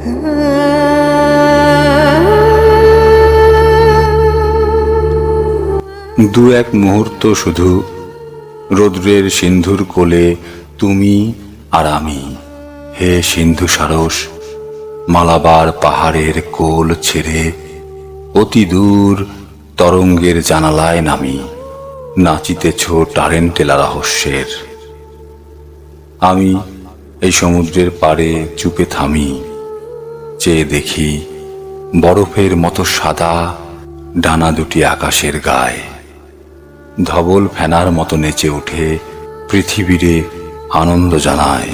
দু এক মুহূর্ত শুধু রৌদ্রের সিন্ধুর কোলে তুমি আর আমি। হে সিন্ধু সারস, মালাবার পাহাড়ের কোল ছেড়ে অতি দূর তরঙ্গের জানালায় নামি, নাচিতেছ টারেন্টেলা রহস্যের। আমি এই সমুদ্রের পাড়ে চুপে থামি চেয়ে দেখি বরফের মতো সাদা ডানা দুটি আকাশের গায়ে। ধবল ফেনার মতো নেচে ওঠে পৃথিবীরে আনন্দ জানায়।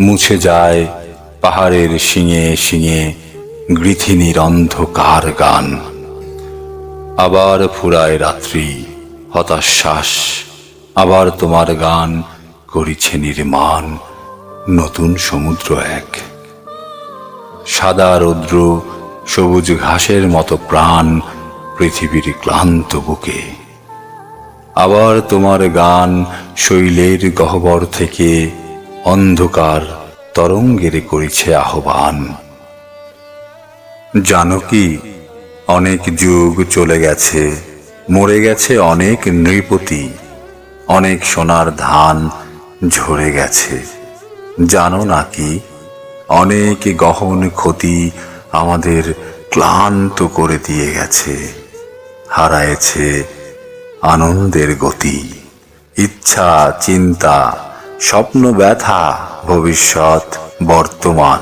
মুছে যায় পাহাড়ের শিঙে শিঙে গৃথিনীর অন্ধকার গান। আবার ফুরায় রাত্রি, হতাশ্বাস, আবার তোমার গান করিছে নির্মাণ নতুন সমুদ্র এক। সাদা রৌদ্র, সবুজ ঘাসের মতো প্রাণ পৃথিবীর ক্লান্ত বুকে। আবার তোমার গান শৈলের গহ্বর থেকে অন্ধকার তরঙ্গের করেছে আহ্বান। জানো কি, অনেক যুগ চলে গেছে, মরে গেছে অনেক নৃপতি, অনেক সোনার ধান ঝরে গেছে। জানো নাকি অনেক গহন ক্ষতি আমাদের ক্লান্ত করে দিয়ে গেছে, হারায়েছে আনন্দের গতি, ইচ্ছা, চিন্তা, স্বপ্ন ব্যথা, ভবিষ্যৎ, বর্তমান।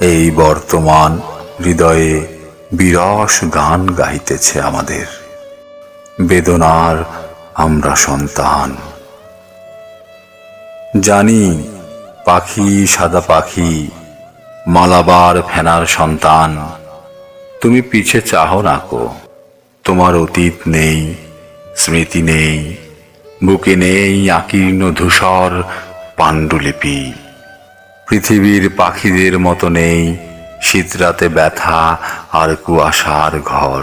এই বর্তমান হৃদয়ে বিরস গান গাইতেছে আমাদের। বেদনার আমরা সন্তান। জানি পাখি, সাদা পাখি, মালাবার ফেনার সন্তান, তুমি পিছে চাহো না কো। তোমার অতীত নেই, স্মৃতি নেই, বুকে নেই আকীর্ণ ধূসর পাণ্ডুলিপি। পৃথিবীর পাখিদের মতো নেই, শীতরাতে ব্যথা আর কুয়াশার ঘর।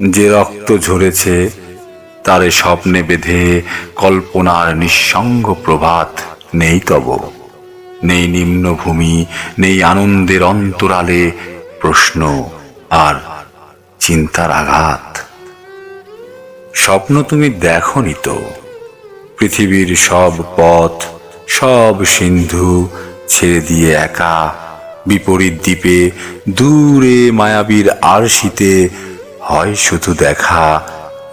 যে রক্ত ঝরেছে, তারে স্বপ্নে বেঁধে কল্পনার নিঃসঙ্গ প্রভাত। নেই তব, নেই নিম্নভূমি, নেই আনন্দের অন্তরালে প্রশ্ন আর চিন্তার আঘাত। স্বপ্ন তুমি দেখনি তো, পৃথিবীর সব পথ, সব সিন্ধু ছেড়ে দিয়ে একা, বিপরীত দ্বীপে, দূরে মায়াবীর আরশিতে, হয় শুধু দেখা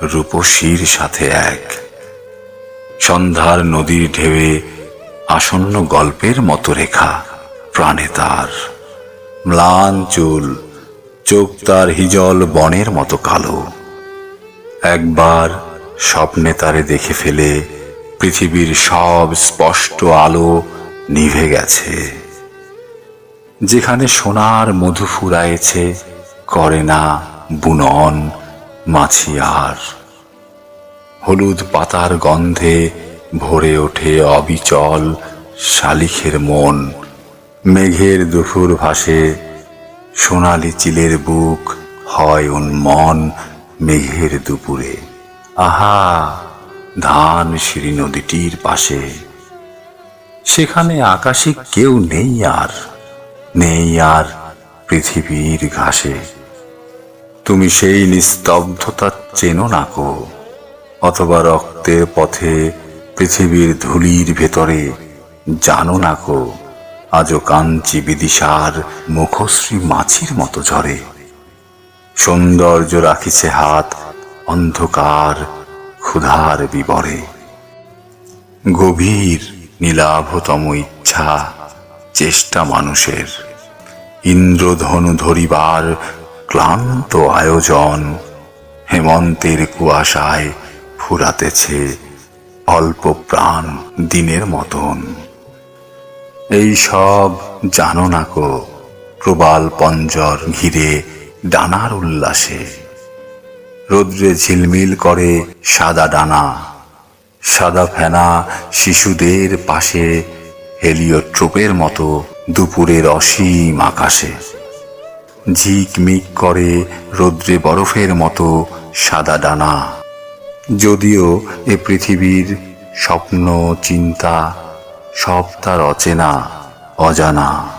রূপসীর সাথে এক। সন্ধ্যার নদীর ঢেউয়ে আসন্ন গল্পের মতো রেখা প্রাণে তার। ম্লান চুল, চোখ তার হিজল বনের মতো কালো। একবার স্বপ্নে তারে দেখে ফেলে পৃথিবীর সব স্পষ্ট আলো নিভে গেছে। যেখানে সোনার মধু ফুরায়েছে, করে না বুনন মাছিয়ার হলুদ পাতার গন্ধে ভরে ওঠে অবিচল শালিখের মন। মেঘের দুপুর ভাসে সোনালি চিলের বুক হয় উন্মন মেঘের দুপুরে। আহা, ধান সিঁড়ি নদীটির পাশে। সেখানে আকাশে কেউ নেই আর নেই আর পৃথিবীর ঘাসে। তুমি সেই নিস্তব্ধতা চেনো না কো, অথবা রক্তের পথে পৃথিবীর ধুলির ভেতরে। জানো না কো আজও কাঞ্চি বিদিশার মুখশ্রী মাছির মতো ঝরে। সৌন্দর্য রাখিছে হাত অন্ধকার, ক্ষুধার বিবরে। গভীর নীলাভতম ইচ্ছা চেষ্টা মানুষের। ইন্দ্রধনু ধরিবার ক্লান্ত আয়োজন হেমন্তের কুয়াশায় ফুরাতেছে অল্প প্রাণ দিনের মতন। এই সব জানো না কো, প্রবাল পঞ্জর ঘিরে ডানার উল্লাসে। রৌদ্রে ঝিলমিল করে সাদা ডানা, সাদা ফেনা শিশুদের পাশে, হেলিওট্রোপের মতো দুপুরের অসীম আকাশে। ঝিকমিক করে রৌদ্রে বরফের মতো সাদা ডানা। যদিও এ পৃথিবীর স্বপ্ন, চিন্তা সব তার অচেনা, অজানা।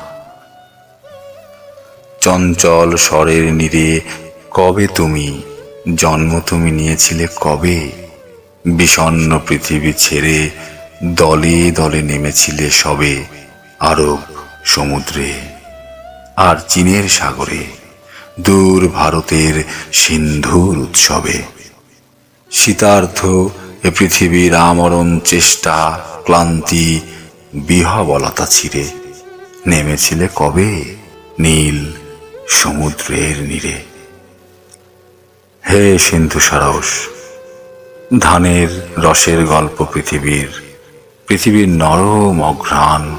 চঞ্চল স্বরের নীরে, কবে তুমি? জন্ম তুমি নিয়েছিলে কবে? বিষণ্ণ পৃথিবী ছেড়ে দলে দলে নেমেছিলে সবে, আরব সমুদ্রে আর চীনের সাগরে, দূর ভারতের সিন্ধুর উৎসবে। শীতার্থ এ পৃথিবীর আমরণ চেষ্টা, ক্লান্তি, বিহবলতা ছিঁড়ে। নেমেছিলে কবে? নীল সমুদ্রের নীরে। হে সিন্ধু সারস, ধানের রসের গল্প পৃথিবীর পৃথিবীর নরম অঘ্রাণ,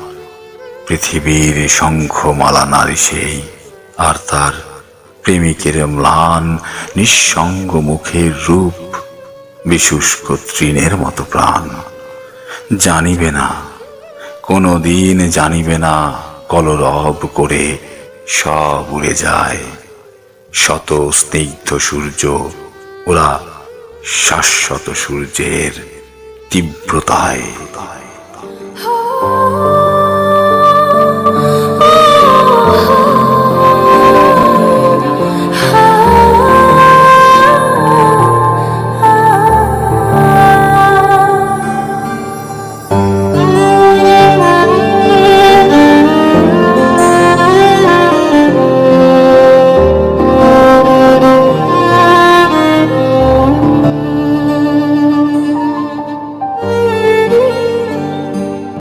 পৃথিবীর শঙ্খমালা নারী সেই, আর তার প্রেমিকের ম্লান, নিঃসঙ্গ মুখের রূপ বিশুষ্ক তৃণের মতো প্রাণ। জানিবে না কোনো দিন জানিবে না কলরব করে সব উড়ে যায়। শত স্নিগ্ধ সূর্য, ওরা শাশ্বত সূর্যের তীব্রতায়।